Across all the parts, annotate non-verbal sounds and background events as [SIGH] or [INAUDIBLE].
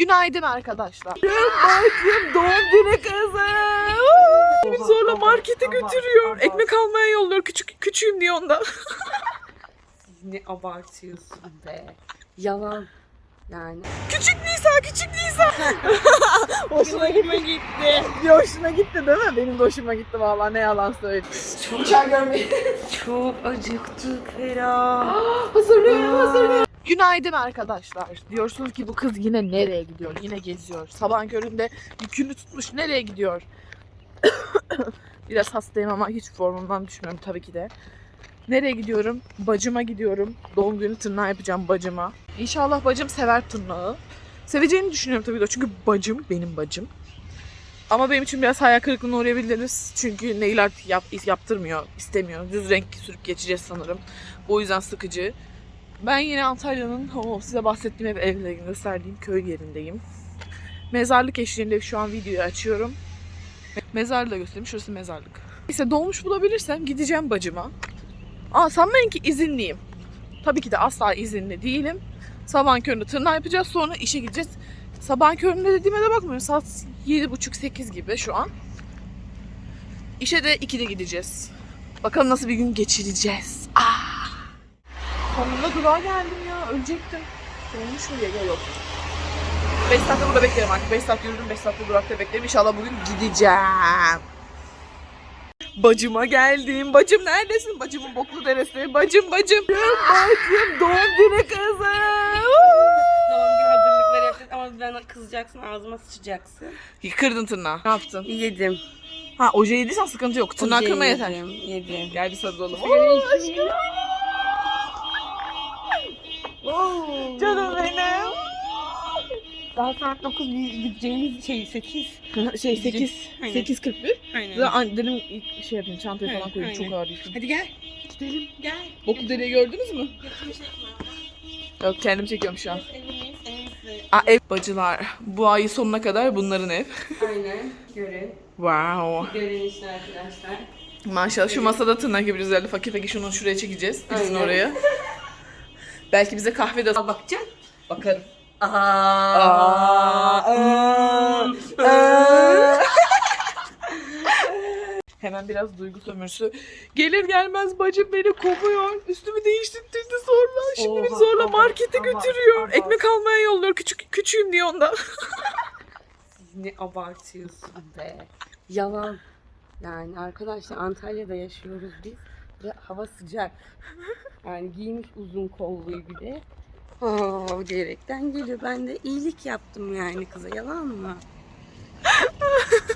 Günaydın arkadaşlar. Bacım doğum günü kızı. Beni zorla markete götürüyor. Ekmek almaya yolluyor. Küçük küçüğüm diye onda. Ne abartıyorsun be. Yalan. Yani. küçük Nisa, küçük Nisa. [LAUGHS] hoşuna gitti. gitti. Bir hoşuna gitti değil mi? Benim de hoşuma gitti vallahi ne yalan söyleyeyim. Uçağı görmeyi. Çok acıktık Fera. [GASPS] hazırlıyorum, hazırlıyorum. Günaydın arkadaşlar. Diyorsunuz ki bu kız yine nereye gidiyor? Yine geziyor. Sabah köründe yükünü tutmuş nereye gidiyor? [COUGHS] Biraz hastayım ama hiç formumdan düşmüyorum tabii ki de. Nereye gidiyorum? Bacıma gidiyorum. Doğum günü tırnağı yapacağım bacıma. İnşallah bacım sever tırnağı. Seveceğini düşünüyorum tabii de çünkü bacım benim bacım. Ama benim için biraz hayal kırıklığına uğrayabiliriz. Çünkü nail art yap, yaptırmıyor, istemiyor. Düz renk sürüp geçeceğiz sanırım. O yüzden sıkıcı. Ben yine Antalya'nın o size bahsettiğim ev evlerini gösterdiğim köy yerindeyim. Mezarlık eşliğinde şu an videoyu açıyorum. Mezarlığı da göstereyim. Şurası mezarlık. Neyse dolmuş bulabilirsem gideceğim bacıma. Aa sanmayın ki izinliyim. Tabii ki de asla izinli değilim. Sabah köründe tırnağı yapacağız sonra işe gideceğiz. Sabah köründe dediğime de bakmıyorum. Saat 7.30-8 gibi şu an. İşe de 2'de gideceğiz. Bakalım nasıl bir gün geçireceğiz. Aa! Sonunda durağa geldim ya. Ölecektim. Olmuş mu ya? Yok. 5 saatte burada beklerim artık. 5 saat yürüdüm. 5 saatte durakta beklerim. İnşallah bugün gideceğim. Bacıma geldim. Bacım neredesin? Bacımın boklu deresi. Bacım bacım. Bacım doğum günü kızı. Doğum günü hazırlıkları yapacağız ama ben kızacaksın ağzıma sıçacaksın. Kırdın tırnağı. Ne yaptın? Yedim. Ha oje yediysen sıkıntı yok. Tırnağı kırma yeter. Yedim. Gel bir sarılalım. Canım benim. Daha saat 9 gideceğimiz şey 8. Şey 8. Aynen. 8.41. Aynen. Zaten dedim ilk şey yapayım çantayı falan koyayım çok aynen. ağır yüküm. Hadi gel. Gidelim. Gel. Boklu dereyi gördünüz mü? Çekme. Yok kendim çekiyorum şu an. Aa, ev bacılar. Bu ay sonuna kadar bunların ev. Aynen. Görün. Wow. Görün işte arkadaşlar. Maşallah şu masada tırnak gibi güzeldi. Fakir fakir şunu şuraya çekeceğiz. Gitsin oraya. [LAUGHS] Belki bize kahve de bakacaksın. bakarım. Aa. Aa, aa. [LAUGHS] Hemen biraz duygu sömürüsü. Gelir gelmez bacım beni kovuyor. Üstümü değiştirdi zorla. Şimdi beni zorla markete götürüyor. Ekmek almaya yolluyor. Küçük küçüğüm diye onda. Ne abartıyorsun be. Yalan. Yani arkadaşlar Antalya'da yaşıyoruz biz ve hava sıcak. Yani giymiş uzun kolluyu bir de. Oo diyerekten geliyor. Ben de iyilik yaptım yani kıza. Yalan mı? [LAUGHS]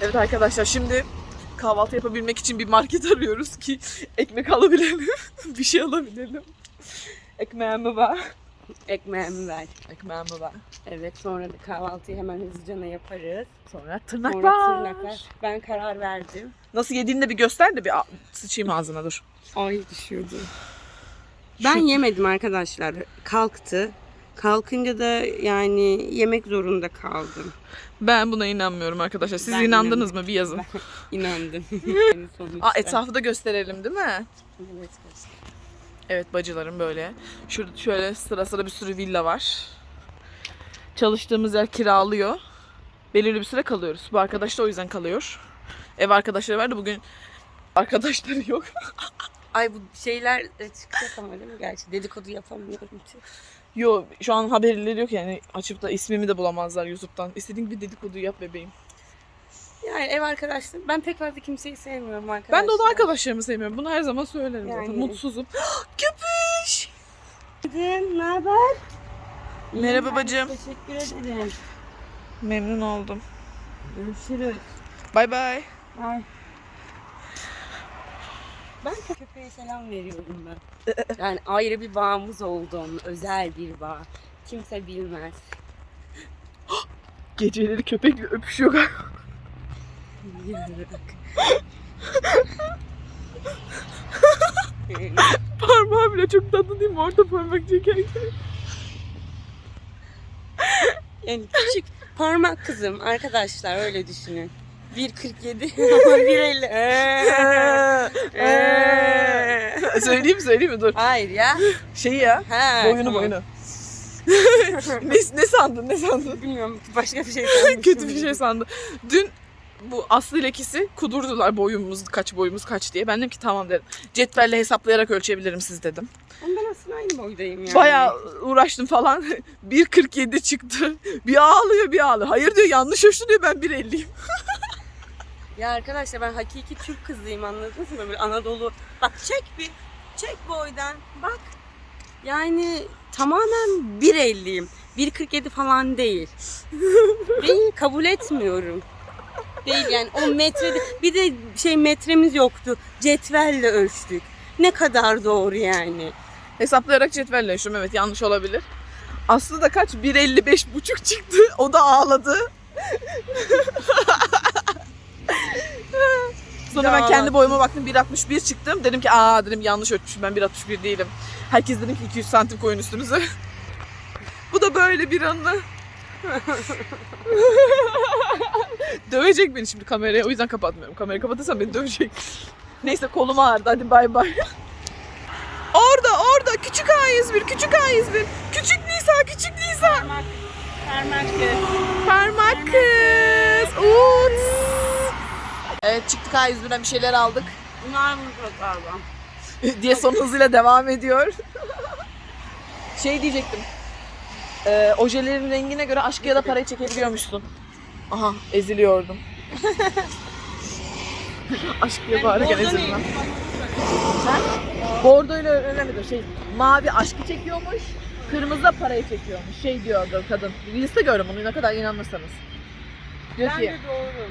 Evet arkadaşlar şimdi kahvaltı yapabilmek için bir market arıyoruz ki ekmek alabilelim. [LAUGHS] bir şey alabilelim. Ekmeğimi ver. Ekmeğimi ver. Ekmeğimi ver. Evet sonra da kahvaltıyı hemen hızlıca yaparız. Sonra tırnak Sonra var. tırnaklar. Ben karar verdim. Nasıl yediğini de bir göster de bir a- sıçayım ağzına dur. Ay düşüyordu. Ben yemedim arkadaşlar. Kalktı. Kalkınca da yani yemek zorunda kaldım. Ben buna inanmıyorum arkadaşlar. Siz Ben inandınız mı? Bir yazın. [LAUGHS] İnandım. [LAUGHS] Sonuçta. Aa, etrafı da gösterelim değil mi? Evet, göster. Evet bacılarım böyle. Şurada şöyle sıra sıra bir sürü villa var. Çalıştığımız yer kiralıyor. Belirli bir süre kalıyoruz. Bu arkadaş da o yüzden kalıyor. Ev arkadaşları var da bugün arkadaşları yok. [LAUGHS] Ay bu şeyler çıkacak ama değil mi? Gerçi dedikodu yapamıyorum. ki. Yo şu an haberleri yok yani açıp da ismimi de bulamazlar YouTube'dan. İstediğin bir dedikodu yap bebeğim. Yani ev arkadaşları. Ben pek fazla kimseyi sevmiyorum arkadaşlar. Ben de o da arkadaşlarımı sevmiyorum. Bunu her zaman söylerim zaten. Yani- Mutsuzum. [GASPS] Köpüş! Ne haber? Merhaba bacım. Teşekkür ederim. Memnun oldum. Görüşürüz. Bay bay. Ay. Ben köpeğe selam veriyorum ben. [LAUGHS] Yani ayrı bir bağımız oldu onun. Özel bir bağ. Kimse bilmez. [GASPS] Geceleri köpekle öpüşüyor galiba. [LAUGHS] Parmağı bile çok tatlı değil mi? Orta parmak çekerken. yani küçük parmak kızım arkadaşlar öyle düşünün. 1.47 ama 1.50. Ee, ee. söyleyeyim mi söyleyeyim mi? Dur. Hayır ya. Şeyi ya. Ha, Boyunu tamam. boyunu. [LAUGHS] ne, ne sandın ne sandın? Bilmiyorum başka bir şey sanmışım. [LAUGHS] Kötü bir şey sandım. Dün bu Aslı ile ikisi kudurdular boyumuz kaç boyumuz kaç diye. Ben dedim ki tamam dedim. Cetvelle hesaplayarak ölçebilirim siz dedim. Ama ben aslında aynı boydayım yani. Bayağı uğraştım falan. [LAUGHS] 1.47 çıktı. Bir ağlıyor bir ağlıyor. Hayır diyor yanlış ölçtü diyor ben 1.50'yim. [LAUGHS] Ya arkadaşlar ben hakiki Türk kızıyım anladınız mı? Böyle Anadolu. Bak çek bir. Çek boydan. Bak. Yani tamamen 1.50'yim. 1.47 falan değil. [LAUGHS] değil kabul etmiyorum. Değil yani o metrede bir de şey metremiz yoktu. Cetvelle ölçtük. Ne kadar doğru yani. Hesaplayarak cetvelle ölçtüm evet yanlış olabilir. Aslı da kaç? 1.55 buçuk çıktı. O da ağladı. [LAUGHS] Sonra ben kendi boyuma baktım 1.61 çıktım. Dedim ki aa dedim yanlış ölçmüşüm ben 1.61 değilim. Herkes dedim ki 200 santim koyun üstünüze. [LAUGHS] Bu da böyle bir anı. [LAUGHS] [LAUGHS] dövecek beni şimdi kameraya o yüzden kapatmıyorum. Kamerayı kapatırsam beni dövecek. Neyse kolum ağrıdı hadi bay bay. [LAUGHS] Orada orada küçük A101 küçük A101 küçük Nisa küçük Nisa Parmak, parmak parmak kız Uts. Evet çıktık A101'den bir şeyler aldık Bunlar mı galiba? [LAUGHS] diye son hızıyla devam ediyor. şey diyecektim. Ee, ojelerin rengine göre aşkı ya da parayı çekebiliyormuşsun. Aha eziliyordum. aşkıya bağırırken ezilmem. Sen bordo ile öğrenemedim. Şey mavi aşkı çekiyormuş. Kırmızı da parayı çekiyormuş. Şey diyordu kadın. Reels'te gördüm onu ne kadar inanırsanız. Diyor Ben ki de doğru.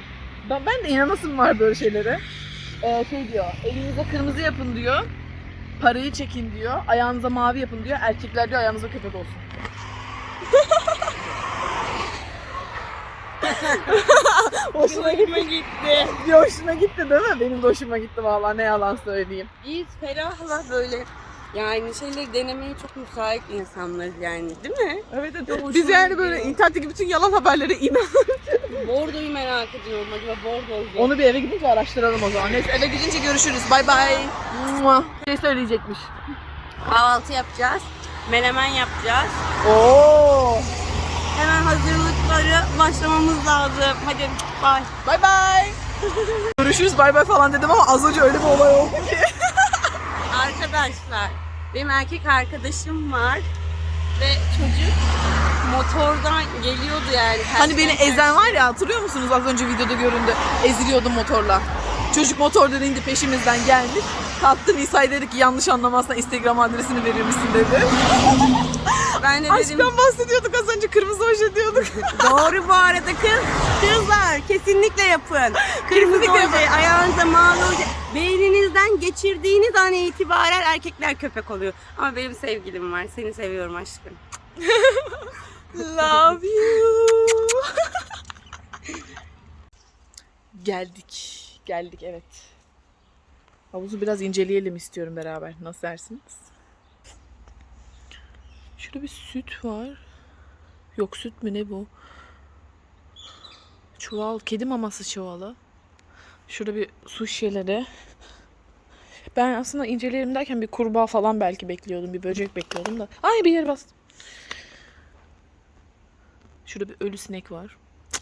ben, ben de inanasım var böyle şeylere. Ee, şey diyor elinize kırmızı yapın diyor. Parayı çekin diyor. Ayağınıza mavi yapın diyor. Erkekler diyor ayağınıza köpek olsun. [LAUGHS] hoşuna gitti. Gitti. Bir hoşuna gitti değil mi? Benim de hoşuma gitti vallahi ne yalan söyleyeyim. Biz ferahla böyle yani şeyleri denemeye çok müsait insanlarız yani değil mi? Evet evet. Biz yani böyle internetteki bütün yalan haberlere inan. Bordoyu merak ediyorum acaba bordo olacak. Onu bir eve gidince araştıralım o zaman. Neyse eve gidince görüşürüz. Bay bay. Şey söyleyecekmiş. Kahvaltı yapacağız. Menemen yapacağız. Oo. Hemen hazırlıkları başlamamız lazım. Hadi bay. Bay bay. görüşürüz bay bay falan dedim ama az önce öyle bir olay oldu ki. [LAUGHS] Arkadaşlar benim erkek arkadaşım var ve çocuk motordan geliyordu yani. Hani beni Tersten ezen var ya hatırlıyor musunuz az önce videoda göründü. Eziliyordum motorla. Çocuk motordan indi peşimizden gelmiş. Kalktı Nisa'ya dedi ki yanlış anlamazsan Instagram adresini verir misin dedi. [LAUGHS] Ben de dedim Aşktan bahsediyorduk az önce kırmızı oje diyorduk. [LAUGHS] Doğru bu arada kız. Kızlar kesinlikle yapın. Kırmızı oje, ayağınıza mavi oje. Beyninizden geçirdiğiniz an itibaren erkekler köpek oluyor. Ama benim sevgilim var. Seni seviyorum aşkım. [LAUGHS] Love you. [LAUGHS] Geldik. Geldik evet. Havuzu biraz inceleyelim istiyorum beraber. Nasıl dersiniz? Şurada bir süt var. Yok süt mü ne bu? Çuval, kedi maması çuvalı. Şurada bir su şişeleri. Ben aslında inceleyelim derken bir kurbağa falan belki bekliyordum. Bir böcek bekliyordum da. Ay bir yere bastım. Şurada bir ölü sinek var.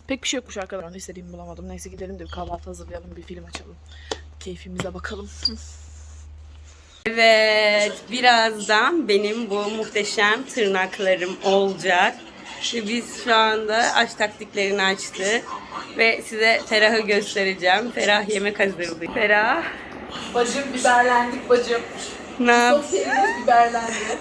Pek bir şey yokmuş arkadaşlar. İstediğimi bulamadım. Neyse gidelim de bir kahvaltı hazırlayalım. Bir film açalım. Keyfimize bakalım. [LAUGHS] Evet, birazdan benim bu muhteşem tırnaklarım olacak. Biz şu anda aç taktiklerini açtık. Ve size Ferah'ı göstereceğim. Ferah yemek hazırlıyor. Ferah, Bacım biberlendik bacım. ne yap? Sosyalimiz biberlendi. [LAUGHS]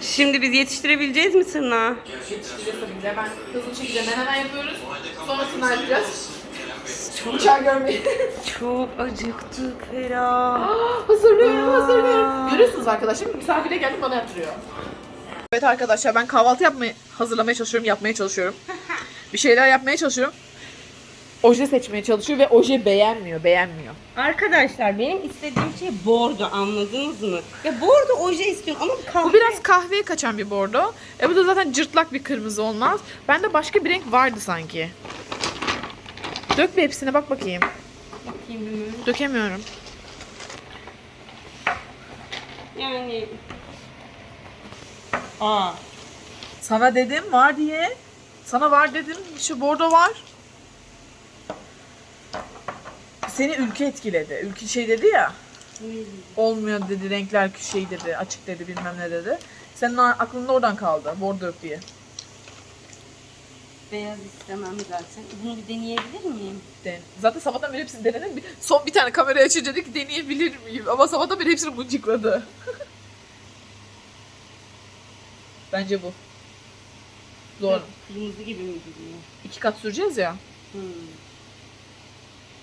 Şimdi biz yetiştirebileceğiz mi tırnağı? Yetiştireceğiz tabii ki de. Hemen hızlı şekilde menemen yapıyoruz. Sonrasını yapacağız. Uçağı görmeyi. Çok acıktık Ferah. [GASPS] hazırlıyorum, hazırlıyorum. Görüyorsunuz arkadaşlar misafire geldim bana yaptırıyor. Evet arkadaşlar ben kahvaltı yapmaya, hazırlamaya çalışıyorum, yapmaya çalışıyorum. Bir şeyler yapmaya çalışıyorum. Oje seçmeye çalışıyor ve oje beğenmiyor, beğenmiyor. Arkadaşlar benim istediğim şey bordo anladınız mı? Ya bordo oje istiyorum ama kahve. Bu biraz kahveye kaçan bir bordo. E bu da zaten cırtlak bir kırmızı olmaz. Bende başka bir renk vardı sanki. Dök bir hepsine bak bakayım. Bakayım hemen. Dökemiyorum. Yani Aa. Sana dedim var diye. Sana var dedim. Şu bordo var. Seni ülke etkiledi. Ülke şey dedi ya. Olmuyor dedi. Renkler şey dedi. Açık dedi. Bilmem ne dedi. Senin aklında oradan kaldı. Bordo diye. Beyaz istemem zaten. Bunu bir deneyebilir miyim? Den- Zaten sabahtan beri hepsini denedim. Bir- Son bir tane kamerayı açınca dedi ki deneyebilir miyim? Ama sabahtan beri hepsini mıncıkladı. [LAUGHS] Bence bu. Doğru. Kırmızı gibi mi duruyor? İki kat süreceğiz ya. Hmm.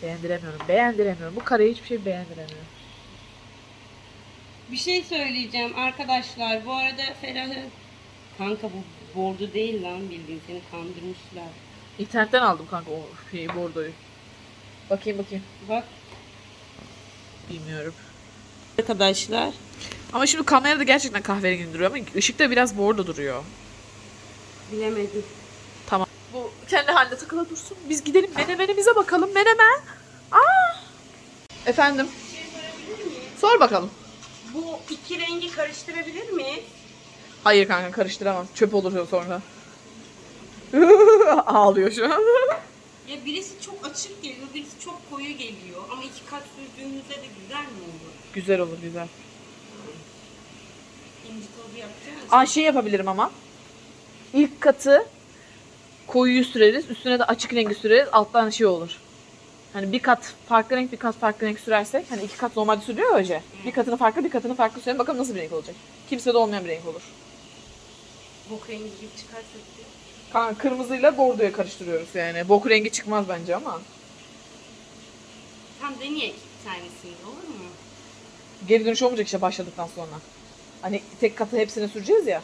Beğendiremiyorum. Beğendiremiyorum. Bu kareyi hiçbir şey beğendiremiyorum. Bir şey söyleyeceğim arkadaşlar. Bu arada Ferah'ı... Kanka bu bordo değil lan bildiğin seni kandırmışlar. İnternetten aldım kanka o şeyi bordoyu. Bakayım bakayım. Bak Bilmiyorum. arkadaşlar. Ama şimdi kamerada gerçekten kahverengi duruyor ama ışıkta biraz bordo duruyor. Bilemedim. Tamam. Bu kendi haline takıla dursun. Biz gidelim menemenimize bakalım. Menemen. Aa! Efendim. Sor bakalım. Bu iki rengi karıştırabilir miyiz? Hayır kanka karıştıramam. Çöp olur sonra. [LAUGHS] Ağlıyor şu an. Ya birisi çok açık geliyor, birisi çok koyu geliyor. Ama iki kat sürdüğümüzde de güzel mi olur? güzel olur güzel. İnci tozu yapacağız. Aa şey yapabilirim ama. İlk katı koyuyu süreriz. Üstüne de açık rengi süreriz. Alttan şey olur. Hani bir kat farklı renk bir kat farklı renk sürersek hani iki kat normalde sürüyor ya hoca. Bir katını farklı bir katını farklı sürelim bakalım nasıl bir renk olacak. Kimsede olmayan bir renk olur. Bok rengi gibi çıkarsa diyor. Kanka kırmızıyla bordoya karıştırıyoruz yani. Bok rengi çıkmaz bence ama. Tam deneyek bir tanesini olur mu? Geri dönüş olmayacak işte başladıktan sonra. Hani tek katı hepsine süreceğiz ya.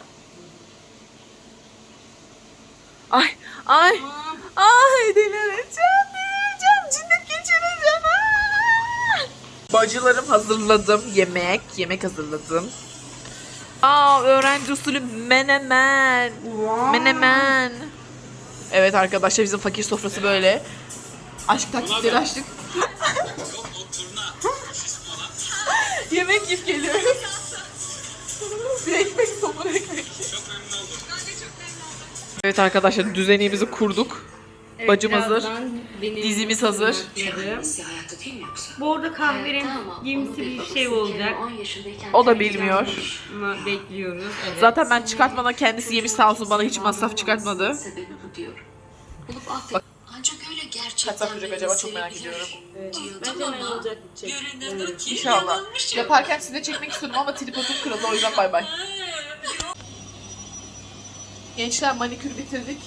Ay ay Tamam. ay delireceğim delireceğim cinnet geçireceğim. Aa! Bacılarım hazırladım yemek yemek hazırladım. Aa öğrenci usulü menemen. Menemen. Evet arkadaşlar bizim fakir sofrası böyle. Aşk taktikleri açtık. [LAUGHS] Yemek yiyip geliyoruz. Bir ekmek somun ekmek. Evet arkadaşlar düzenimizi kurduk. Bacım hazır. birazdan benim Dizimiz hazır. tırnaklarım. hayatta değil mi yoksa? Bu arada Evet, kahverengi gimsi Onu bir babası şey olacak. 10 yaşındayken O da bilmiyor. Ama bekliyoruz. Evet. Zaten ben çıkartmadan kendisi yemiş sağ olsun bana hiç masraf çıkartmadı. Sebebi bu diyorum. Bulup affet. Ancak öyle gerçekten Kaç sürecek acaba çok merak sevebilir ediyorum. Evet. diyordum Bence ama ne olacak bitecek. Görünüyordu ki İnşallah. yanılmışım. Yaparken size çekmek istiyordum ama tripodum kırıldı o yüzden bay bay. Gençler manikür bitirdik.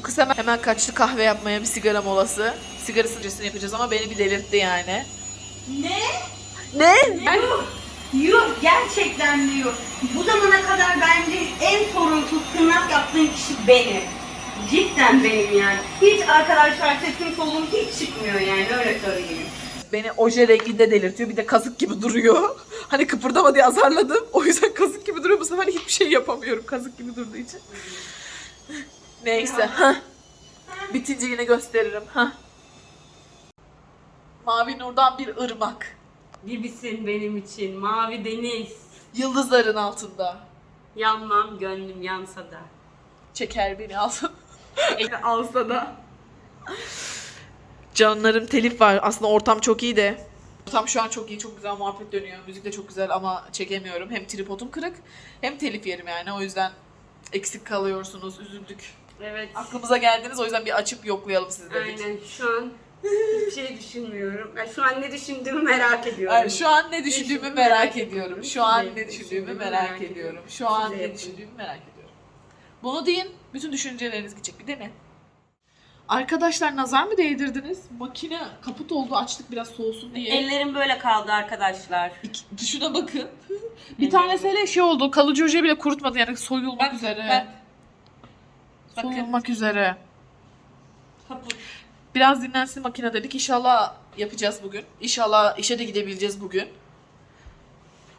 Bu kız hemen, hemen kaçtı kahve yapmaya bir sigara molası. Sigara sıcasını yapacağız ama beni bir delirtti yani. Ne? Ne? Diyor gerçekten diyor. Bu zamana kadar bence en sorunsuz tırnak yaptığın kişi benim. Cidden benim yani. Hiç arkadaşlar sesim solum hiç çıkmıyor yani öyle söyleyeyim. Beni oje renginde delirtiyor. Bir de kazık gibi duruyor. Hani kıpırdama diye azarladım. O yüzden kazık gibi duruyor. Bu sefer hiçbir şey yapamıyorum kazık gibi durduğu için. Neyse. Hah. Bitince yine gösteririm. Hah. Mavi nurdan bir ırmak. Gibisin benim için. Mavi deniz. Yıldızların altında. Yanmam gönlüm yansa da. Çeker beni alsa. [LAUGHS] alsa da. Canlarım telif var. Aslında ortam çok iyi de. Ortam şu an çok iyi. Çok güzel muhabbet dönüyor. Müzik de çok güzel ama çekemiyorum. Hem tripodum kırık hem telif yerim yani. O yüzden eksik kalıyorsunuz. Üzüldük. Evet. Aklımıza geldiniz. O yüzden bir açıp yoklayalım sizi dedik. Aynen şu an hiçbir şey düşünmüyorum. Yani şu an ne düşündüğümü merak ediyorum. Yani şu an ne düşündüğümü merak ediyorum. Şu an ne düşündüğümü merak ediyorum. Şu an Size ne yapın. düşündüğümü merak ediyorum. Bunu deyin. Bütün düşünceleriniz gidecek. Bir de ne? Arkadaşlar nazar mı değdirdiniz? Makine kaput oldu açtık biraz soğusun diye. Ellerim böyle kaldı arkadaşlar. İki, şuna bakın. [LAUGHS] bir tanesi hele şey oldu. Kalıcı oje bile kurutmadı yani soyulmak üzere. bak. Bakın. Soyulmak üzere. Kaput. Biraz dinlensin makine dedik. İnşallah yapacağız bugün. İnşallah işe de gidebileceğiz bugün.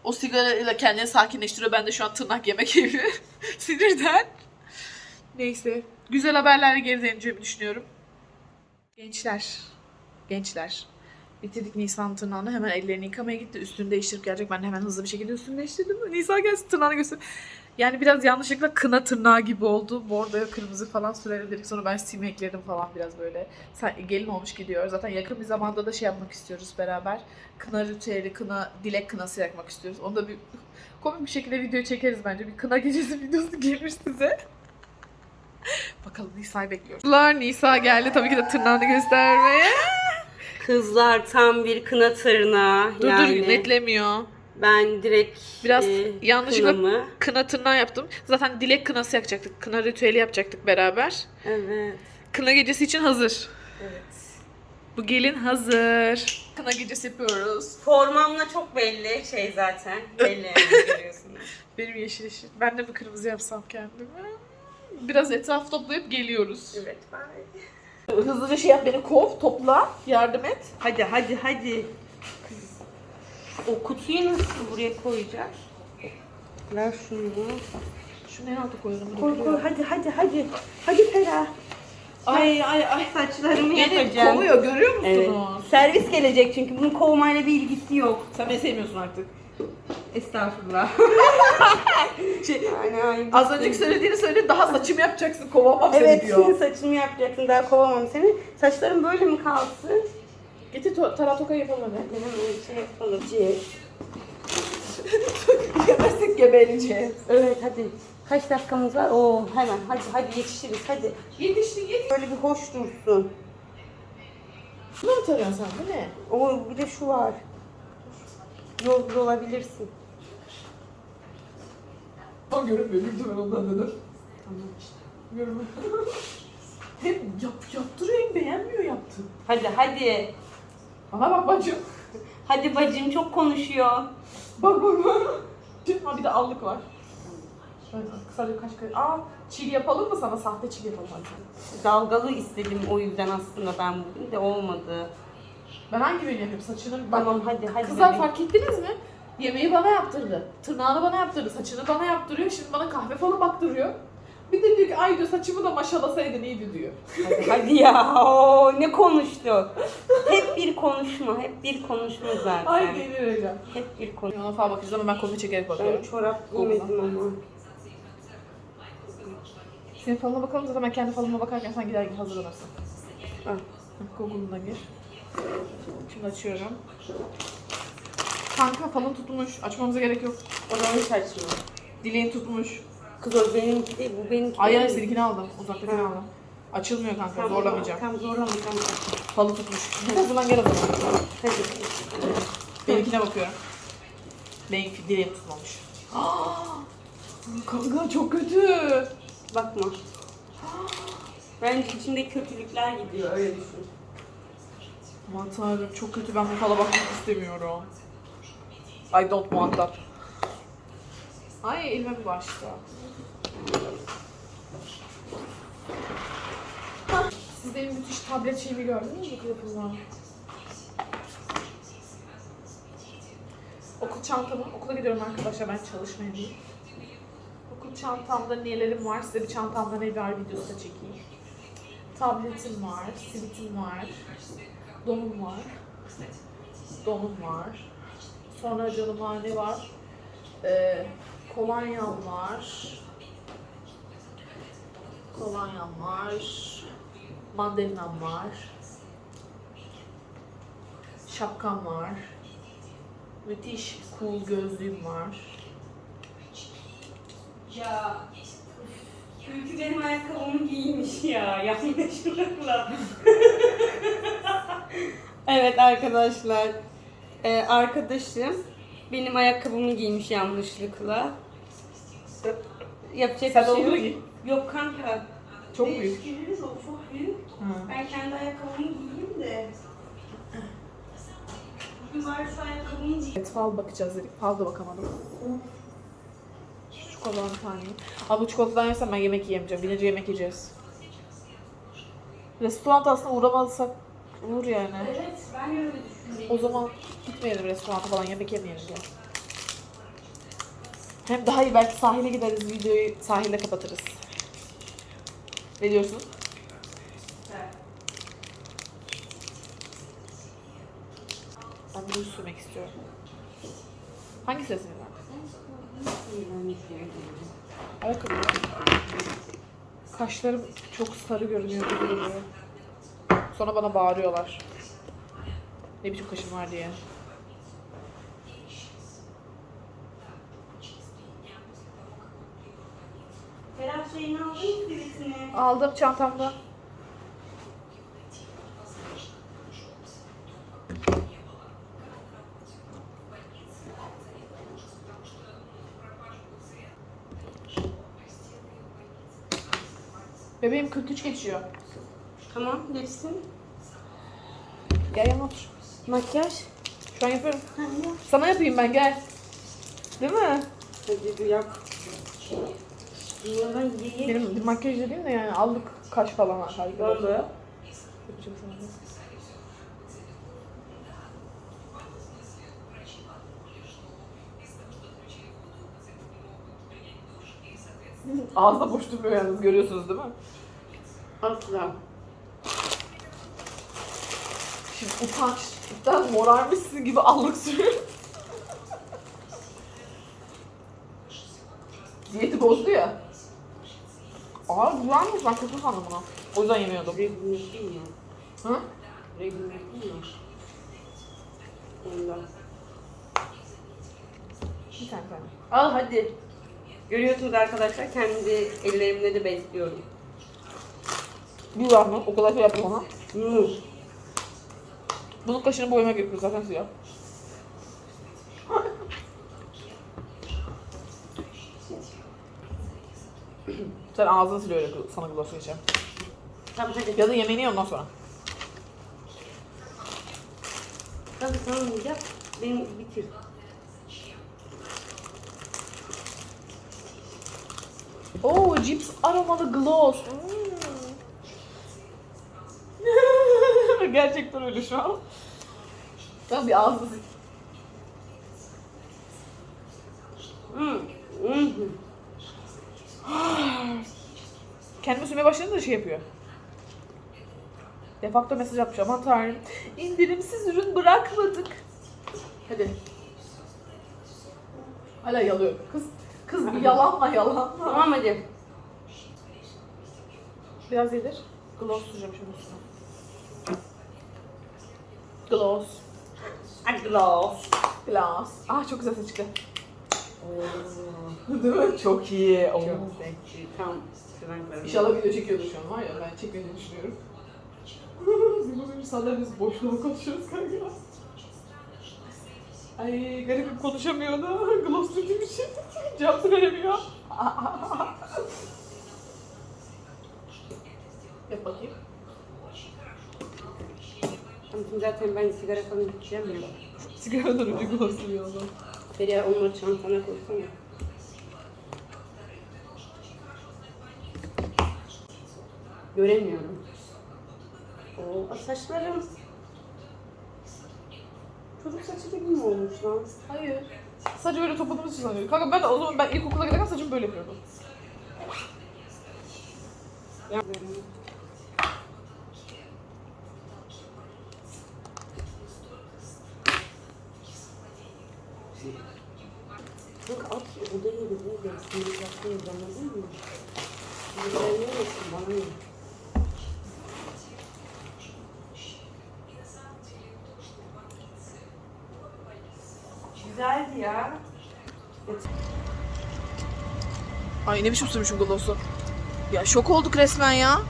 O sigarayla kendini sakinleştiriyor. Ben de şu an tırnak yemek gibi. [LAUGHS] Sinirden. Neyse. Güzel haberlerle geri döneceğimi düşünüyorum. Gençler. Gençler. Bitirdik Nisan tırnağını. Hemen ellerini yıkamaya gitti. Üstünü değiştirip gelecek. Ben de hemen hızlı bir şekilde üstünü değiştirdim. Nisan gelsin tırnağını göster. Yani biraz yanlışlıkla kına tırnağı gibi oldu. Bordoya kırmızı falan sürelim dedik. Sonra ben sim ekledim falan biraz böyle. Sen, gelin olmuş gidiyor. Zaten yakın bir zamanda da şey yapmak istiyoruz beraber. Kına ritüeli, kına, dilek kınası yakmak istiyoruz. Onu da bir [LAUGHS] komik bir şekilde video çekeriz bence. Bir kına gecesi [LAUGHS] videosu gelir size. [LAUGHS] Bakalım Nisa'yı bekliyoruz. Kızlar Nisa geldi tabii ki de tırnağını göstermeye. Kızlar tam bir kına tırnağı. Dur yani dur netlemiyor. Ben direkt Biraz e, yanlışlıkla kınamı- kına tırnağı yaptım. Zaten dilek kınası yakacaktık. Kına ritüeli yapacaktık beraber. Evet. Kına gecesi için hazır. Evet. Bu gelin hazır. Kına gecesi yapıyoruz. Formamla çok belli şey zaten. Belli yani [LAUGHS] görüyorsunuz. Benim yeşil yeşil. Ben de bir kırmızı yapsam kendime. Biraz etraf toplayıp geliyoruz. evet ben. Hızlıca şey yap beni kov, topla, yardım et. Hadi hadi hadi. O kutuyu nasıl buraya koyacağız? Ver şunu. Şunu en alta koyalım. Koy koy hadi hadi hadi. Hadi Ferah. Ay ay ay saçlarımı Beni yapacağım. kovuyor görüyor musunuz? Evet. Servis gelecek çünkü bunun kovmayla bir ilgisi yok. Sen beni sevmiyorsun artık. Estağfurullah. [LAUGHS] Şey, Aynen, az önceki söylediğini söyle daha saçımı yapacaksın kovamam seni Evet diyor. [LAUGHS] senin saçını yapacaksın daha kovamam seni. Saçların böyle mi kalsın? Getir to- taratoka yapalım hadi. Hemen öyle şey yapalım. Ciğer. Yemezsek gebereceğiz. Evet hadi. Kaç dakikamız var? Oo hemen hadi hadi yetişiriz hadi. Yetiştin yetiş. Böyle bir hoş dursun. Bunu mu tarıyorsun sen bu ne? O bir de şu var. Yol olabilirsin. Tam görünmüyor. Büyük ihtimal ondan dedim. Tamam işte. Görünmüyor. hem yap, yaptırıyor hem beğenmiyor yaptı. Hadi hadi. Bana bak bacım. Hadi bacım çok konuşuyor. Bak bak bak. Ha bir de allık var. Şöyle kısaca kaç kere. Aa çil yapalım mı sana? Sahte çil yapalım hadi. Dalgalı istedim o yüzden aslında ben bugün de olmadı. Ben hangi birini yapayım? Saçını. Tamam hadi hadi. Kızlar bebeğim. fark ettiniz mi? Yemeği bana yaptırdı. Tırnağını bana yaptırdı. Saçını bana yaptırıyor. Şimdi bana kahve falan baktırıyor. Bir de diyor ki ay diyor saçımı da maşalasaydın iyiydi diyor. Hadi, hadi ya. Oo, ne konuştu? Hep bir konuşma, hep bir konuşma zaten. Ay delireceğim. Hep bir konuşma. Ona falan bakacağız ama ben kolunu çekerek Ben bakıyorum. çorap giymedim ama. Senin falına bakalım zaten ben kendi falıma bakarken sen gider gibi hazırlanırsın. Al. Google'una gir. Şimdi açıyorum. Kanka falın tutmuş. Açmamıza gerek yok. O zaman hiç açma. Dileğin tutmuş. Kız o benimki değil, bu benimki Ay yani değil. seninkini aldım. Uzaktakini Ha. aldım. Açılmıyor kanka. Tamam, Zorlamayacağım. Tamam zorlama kanka. Falı tutmuş. Git hazırlan gel o zaman. Hadi. Benimkine bakıyorum. Benimki dileğim tutmamış. [GASPS] kanka çok kötü. Bakma. Bence içinde kötülükler gidiyor öyle düşün. Aman tanrım çok kötü. Ben bu fala bakmak istemiyorum. I don't want that. Ay elime bir başta. Siz benim müthiş tablet şeyimi gördünüz mü kılıfımdan? Okul çantamı, okula gidiyorum arkadaşlar ben çalışmaya değil. Okul çantamda nelerim var size bir çantamda ne var videosu da çekeyim. Tabletim var, simitim var, donum var, donum var. Sonra canıma ne var? Ee, kolonyam var. Kolonyam var. Mandalinam var. Şapkam var. Müthiş cool gözlüğüm var. Ya. Ülkü benim ayakkabımı giymiş ya. Yanlışlıkla. evet arkadaşlar. Ee, arkadaşım benim ayakkabımı giymiş yanlışlıkla. Yapacak Sen bir şey yok. Yok kanka. Çok büyük. Değiştiririz, o çok büyük. Ben kendi ayakkabımı giyeyim de. Bugün var şu ayakkabımı giyeyim. Evet fal bakacağız dedik. Fal da bakamadım. Çikolata tane. Ama bu çikolatadan yersem ben yemek yiyemeyeceğim. Binince yemek yiyeceğiz. Restoran aslında uğramazsak olur yani. Evet ben öyle düşündüm. O zaman gitmeyelim restoranta falan yemek yemeyelim diye. Hem daha iyi belki sahile gideriz videoyu sahilde kapatırız. Ne diyorsun? Ben ruj sürmek istiyorum. Hangi sesini var? Ayakkabı. Kaşlarım çok sarı görünüyor. Sonra bana bağırıyorlar. Ne biçim kaşın var diye. Ferah şeyini aldın mı birisini? Aldım çantamda. Bebeğim 43 geçiyor. Tamam geçsin. Gel yanıma otur. Makyaj. Şu an yapıyorum. Sana yapayım ben gel. Değil mi? Hadi yap. Benim bir makyaj dediğim de yani aldık kaş falan da. Ağızda boş durmuyor yalnız görüyorsunuz değil mi? Asla. Şimdi utançtan morarmışsın gibi allık sürüyor. Diyeti bozdu ya. Aa güzelmiş ben kötü sandım bunu. O yüzden yemiyordum. Regl yapayım ya. Hı? Regl yapayım ya. Ondan. Bir tane tane. Al hadi. Görüyorsunuz arkadaşlar kendi ellerimle de besliyorum. Güzel mi? O kadar şey yaptım ona. Hmm. Bunun kaşını boyama gerekiyor zaten siyah. Sen ağzını sil öyle sana gloss geçeceğim. Tamam hadi. Ya da yemeğini ye ondan sonra. Hadi tamam yap. Benim bitir. Oo, cips aromalı gloss. [LAUGHS] Gerçekten öyle şu an. Tamam bir ağzını sil. Hmm. Hmm. Sürmeye başlayınca şey yapıyor. Defakto mesaj atmış aman tanrım. İndirimsiz ürün bırakmadık. Hadi. Hala yalıyor. Kız, kız bir yalanma yalanma. Tamam hadi. Biraz yedir. Gloss süreceğim şimdi üstüne. Gloss. Gloss. Gloss. Ah çok güzel çıktı. Oo. [LAUGHS] Değil mi? Çok iyi. Çok seksi. Tam tırnaklarım. İnşallah video çekiyordur şu an var ya ben çekmediğini düşünüyorum. [LAUGHS] Biz insanlar biz boşluğa konuşuyoruz kanka. Ay garibim konuşamıyor da [LAUGHS] gloss sürdüğüm için cevap veremiyor. Yap bakayım. Şimdi zaten ben sigara falan içeceğim ya. Sigaradan önce gloss sürüyor adam. Feriha onları çantana koysana. Göremiyorum. Oo, saçlarım. Çocuk saçı gibi mi olmuş lan? Hayır. Sadece öyle topladığımız için sanıyorum. Kanka ben o zaman ben ilkokula giderken saçımı böyle yapıyordum. Ya. Kanka at odaya gidiyor gelsin. Yapmayız anladın mı? Ne olsun bana ne? Ay ne biçim sürmüşüm gloss'u. Ya şok olduk resmen ya.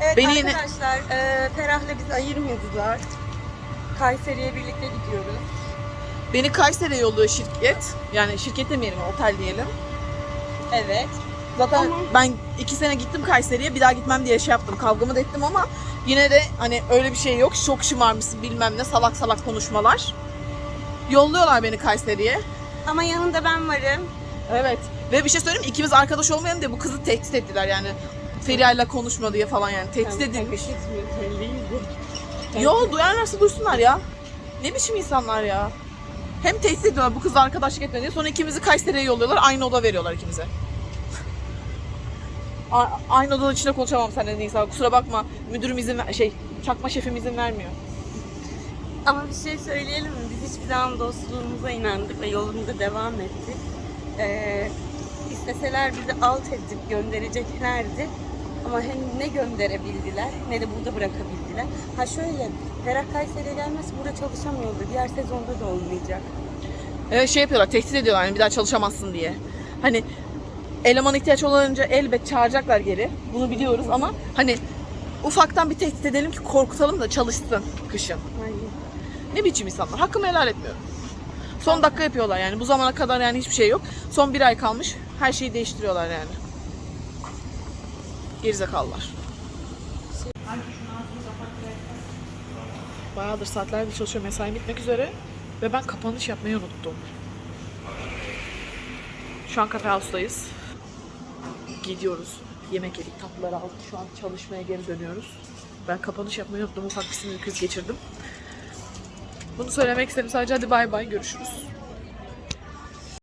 Evet Beni yine- arkadaşlar e, Ferah'la bizi ayırmadılar. Kayseri'ye birlikte gidiyoruz. Beni Kayseri'ye yolluyor şirket. Yani şirket demeyelim, otel diyelim. Evet. Zaten ben iki sene gittim Kayseri'ye bir daha gitmem diye şey yaptım. Kavgamı da ettim ama yine de hani öyle bir şey yok. Çok şımarmışsın bilmem ne salak salak konuşmalar. Yolluyorlar beni Kayseri'ye. Ama yanında ben varım. Evet. Ve bir şey söyleyeyim mi? İkimiz arkadaş olmayalım diye bu kızı tehdit ettiler yani. Feriha'yla konuşma diye falan yani. Tehdit edilmiş. Yo duyarlarsa duysunlar ya. Ne biçim insanlar ya. Hem tehdit ediyorlar bu kızla arkadaşlık etme diye. Sonra ikimizi Kayseri'ye yolluyorlar. Aynı oda veriyorlar ikimize. A- aynı odanın içinde konuşamam seninle Nisa. Kusura bakma. Müdürüm izin ver- şey çakma şefim izin vermiyor. Ama bir şey söyleyelim mi? Biz hiçbir zaman dostluğumuza inandık ve yolumuza devam ettik. Ee, İsteseler bizi alt edip göndereceklerdi. Ama hem ne gönderebildiler ne de burada bırakabildiler. Ha şöyle, Ferah Kayseri'ye gelmezse burada çalışamıyordu. Diğer sezonda da olmayacak. Evet, şey yapıyorlar, tehdit ediyorlar hani bir daha çalışamazsın diye. Hani eleman ihtiyaç olunca elbet çağıracaklar geri. Bunu biliyoruz ama hani ufaktan bir tehdit edelim ki korkutalım da çalışsın kışın. Aynen. Ne biçim insanlar? Hakkımı helal etmiyorum. Son dakika yapıyorlar yani. Bu zamana kadar yani hiçbir şey yok. Son bir ay kalmış. Her şeyi değiştiriyorlar yani. Gerizekalılar. Bayağıdır saatlerdir çalışıyorum. Mesai bitmek üzere. Ve ben kapanış yapmayı unuttum. Şu an Cafe House'dayız. Gidiyoruz. Yemek yedik, tatlıları aldık. Şu an çalışmaya geri dönüyoruz. Ben kapanış yapmayı unuttum. Ufak bir sinir kriz geçirdim. Bunu söylemek istedim sadece. Hadi bay bay. Görüşürüz.